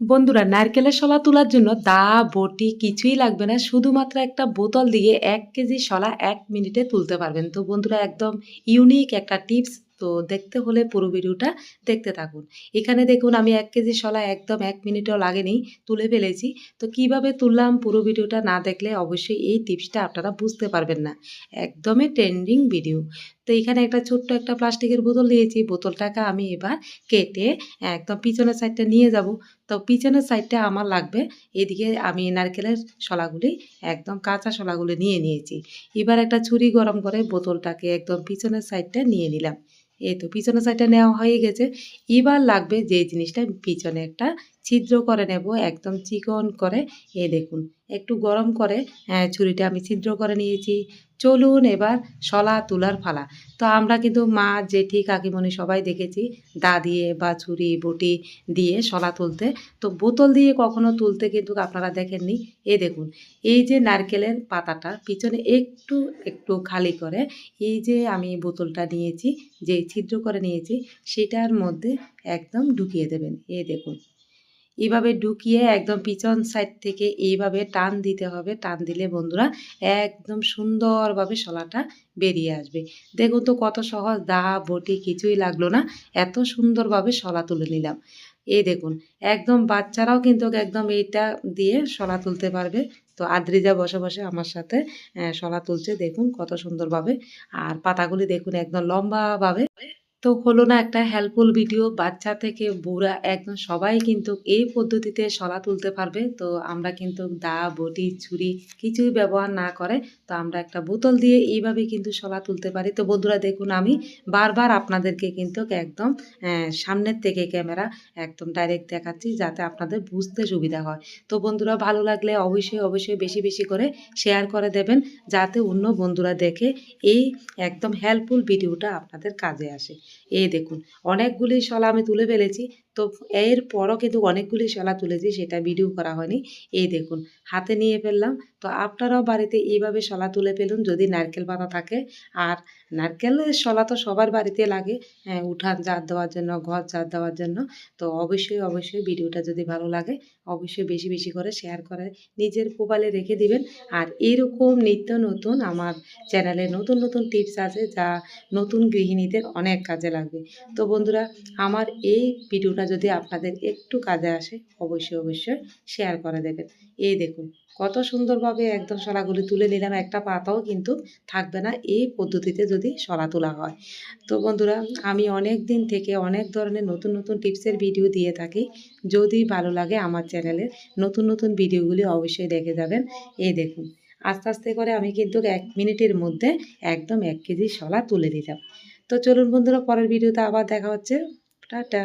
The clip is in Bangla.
বন্ধুরা, নারকেলের শলা তোলার জন্য দা, বটি কিছুই লাগবে না, শুধুমাত্র একটা বোতল দিয়ে এক কেজি শলা এক মিনিটে তুলতে পারবেন। তো বন্ধুরা, একদম ইউনিক একটা টিপস তো দেখতে হলে পুরো ভিডিওটা দেখতে থাকুন। এখানে দেখুন, আমি এক কেজি শলা একদম এক মিনিটও লাগেনি, তুলে ফেলেছি। তো কীভাবে তুললাম পুরো ভিডিওটা না দেখলে অবশ্যই এই টিপসটা আপনারা বুঝতে পারবেন না। একদমই ট্রেন্ডিং ভিডিও তো এখানে একটা ছোট্ট একটা প্লাস্টিকের বোতল দিয়েছি। বোতলটাকে আমি এবার কেটে একদম পিছনের সাইডটা নিয়ে যাব। তো পিছনের সাইডটা আমার লাগবে। এদিকে আমি নারকেলের শলাগুলি, একদম কাঁচা শলাগুলি নিয়ে নিয়েছি। এবার একটা ছুরি গরম করে বোতলটাকে একদম পিছনের সাইডটা নিয়ে নিলাম। এই তো পিছনের সাইডটা নেওয়া হয়ে গেছে। এবার লাগবে যে জিনিসটা পিছনে একটা ছিদ্র করে নেব একদম চিকন করে। এ দেখুন একটু গরম করে হ্যাঁ, ছুরিটা আমি ছিদ্র করে নিয়েছি। চলুন এবার শলা তুলার ফালা। তো আমরা কিন্তু মা জেঠি কাকিমণি সবাই দেখেছি দা দিয়ে বা ছুরি বটি দিয়ে শলা তুলতে। তো বোতল দিয়ে কখনো তুলতে কিন্তু আপনারা দেখেননি। এ দেখুন এই যে নারকেলের পাতাটা পিছনে একটু একটু খালি করে এই যে আমি বোতলটা নিয়েছি যে ছিদ্র করে নিয়েছি, সেটার মধ্যে একদম ঢুকিয়ে দেবেন। এই দেখুন। এইভাবে ঢুকিয়ে একদম পিছন সাইড থেকে এইভাবে টান দিতে হবে। টান দিলে বন্ধুরা একদম সুন্দরভাবে শলাটা বেরিয়ে আসবে। দেখুন তো কত সহজ, দা, বটি কিছুই লাগল না। এত সুন্দরভাবে শলা তুলে নিলাম। এই দেখুন, একদম বাচ্চারাও কিন্তু একদম এইটা দিয়ে শলা তুলতে পারবে। তো আদ্রিজা বসে বসে আমার সাথে শলা তুলছে। দেখুন কত সুন্দরভাবে। আর পাতাগুলি দেখুন একদম লম্বাভাবে। তো হলো না একটা হেল্পফুল ভিডিও বাচ্চা থেকে বুড়া, একদম সবাই কিন্তু এই পদ্ধতিতে শলা তুলতে পারবে। তো আমরা কিন্তু দা, বটি, ছুরি কিছুই ব্যবহার না করে, তো আমরা একটা বোতল দিয়ে এইভাবে কিন্তু শলা তুলতে পারি। তো বন্ধুরা দেখুন আমি বারবার আপনাদেরকে কিন্তু একদম সামনের থেকে ক্যামেরা একদম ডাইরেক্ট দেখাচ্ছি যাতে আপনাদের বুঝতে সুবিধা হয়। তো বন্ধুরা ভালো লাগলে অবশ্যই অবশ্যই বেশি বেশি করে শেয়ার করে দেবেন যাতে অন্য বন্ধুরা দেখে এই একদম হেল্পফুল ভিডিওটা আপনাদের কাজে আসে। এই দেখুন, অনেকগুলি শলা আমি তুলে ফেলেছি। তো এর পরও কিন্তু অনেকগুলি শলা তুলেছি, সেটা ভিডিও করা হয়নি। এই দেখুন, হাতে নিয়ে ফেললাম। তো আপনারাও বাড়িতে এইভাবে শলা তুলে ফেলুন, যদি নারকেল পাতা থাকে। আর নারকেলের শলা তো সবার বাড়িতে লাগে হ্যাঁ উঠান ঝাড় দেওয়ার জন্য, ঘর ঝাড় দেওয়ার জন্য। তো অবশ্যই অবশ্যই ভিডিওটা যদি ভালো লাগে, অবশ্যই বেশি বেশি করে শেয়ার করে নিজের মোবাইলে রেখে দিবেন। আর এরকম নিত্য নতুন, আমার চ্যানেলে নতুন নতুন টিপস আছে, যা নতুন গৃহিণীদের অনেক কাজে লাগবে। তো বন্ধুরা, আমার এই ভিডিওটা যদি আপনাদের একটু কাজে আসে, অবশ্যই অবশ্যই শেয়ার করে দেবেন। এই দেখুন, কত সুন্দরভাবে একদম শলাগুলি তুলে নিলাম, একটা পাতাও কিন্তু থাকবে না, এই পদ্ধতিতে যদি শলা তোলা হয়। তো বন্ধুরা, আমি অনেক দিন থেকে অনেক ধরনের নতুন নতুন টিপসের ভিডিও দিয়ে থাকি। যদি ভালো লাগে আমার চ্যানেলের নতুন নতুন ভিডিওগুলি অবশ্যই দেখে যাবেন। এই দেখুন, আস্তে আস্তে করে আমি কিন্তু এক মিনিটের মধ্যে একদম এক কেজি শলা তুলে দিলাম তো চলুন বন্ধুরা পরের ভিডিওতে আবার দেখা হচ্ছে। টাটা।